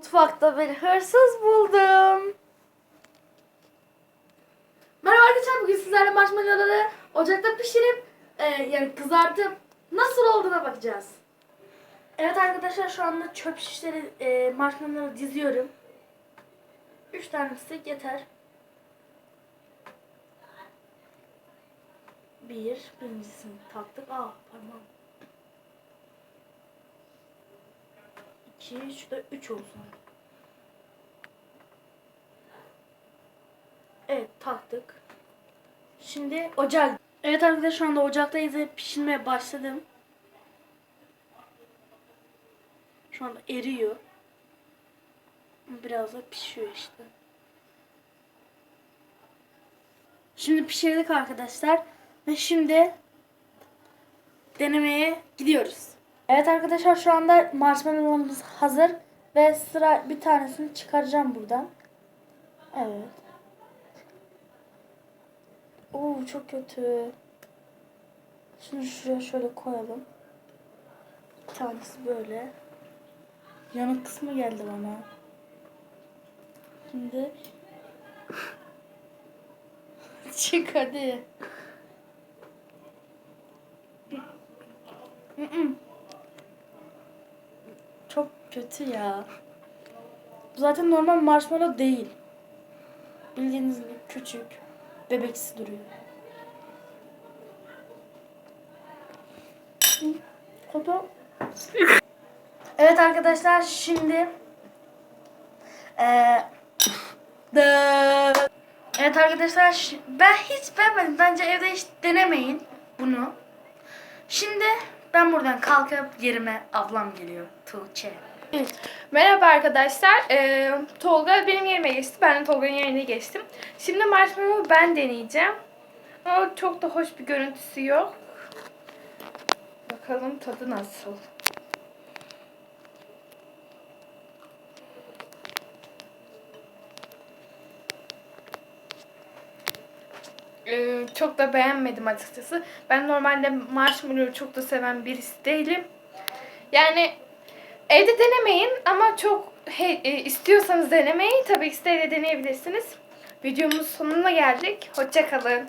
Mutfakta bir hırsız buldum. Merhaba arkadaşlar bugün sizlerle marshmallowları ocakta pişirip e, yani kızartıp nasıl olduğuna bakacağız. Evet arkadaşlar şu anda çöp şişleri e, marshmallowları diziyorum. Üç tanesi yeter. Bir, birincisini taktık. Aa parmağım. İki, şu da üç olsun. Evet taktık. Şimdi ocak. Evet arkadaşlar şu anda ocaktayız ve pişirmeye başladım. Şu anda eriyor. Biraz da pişiyor işte. Şimdi pişirdik arkadaşlar. Ve şimdi denemeye gidiyoruz. Evet arkadaşlar şu anda marshmallow'umuz hazır. Ve sıra bir tanesini çıkaracağım buradan. Evet. Oo çok kötü. Şunu şuraya şöyle koyalım. Bir tanesi böyle. Yanık kısmı geldi bana. Şimdi çık hadi. Mm-mm. Kötü ya. Bu zaten normal marshmallow değil. Bildiğiniz gibi küçük. Bebeksi duruyor. Kopa. Evet arkadaşlar şimdi the Evet arkadaşlar ben hiç beğenmedim. Bence evde hiç denemeyin bunu. Şimdi ben buradan kalkıp yerime ablam geliyor. Tuğçe. Merhaba arkadaşlar. Ee, Tolga benim yerime geçti. Ben de Tolga'nın yerine geçtim. Şimdi marshmallow'u ben deneyeceğim. Ama çok da hoş bir görüntüsü yok. Bakalım tadı nasıl. Ee, çok da beğenmedim açıkçası. Ben normalde marshmallow'u çok da seven birisi değilim. Yani Evde denemeyin ama çok he, e, istiyorsanız denemeyi tabii ki de deneyebilirsiniz. Videomuz sonuna geldik. Hoşça kalın.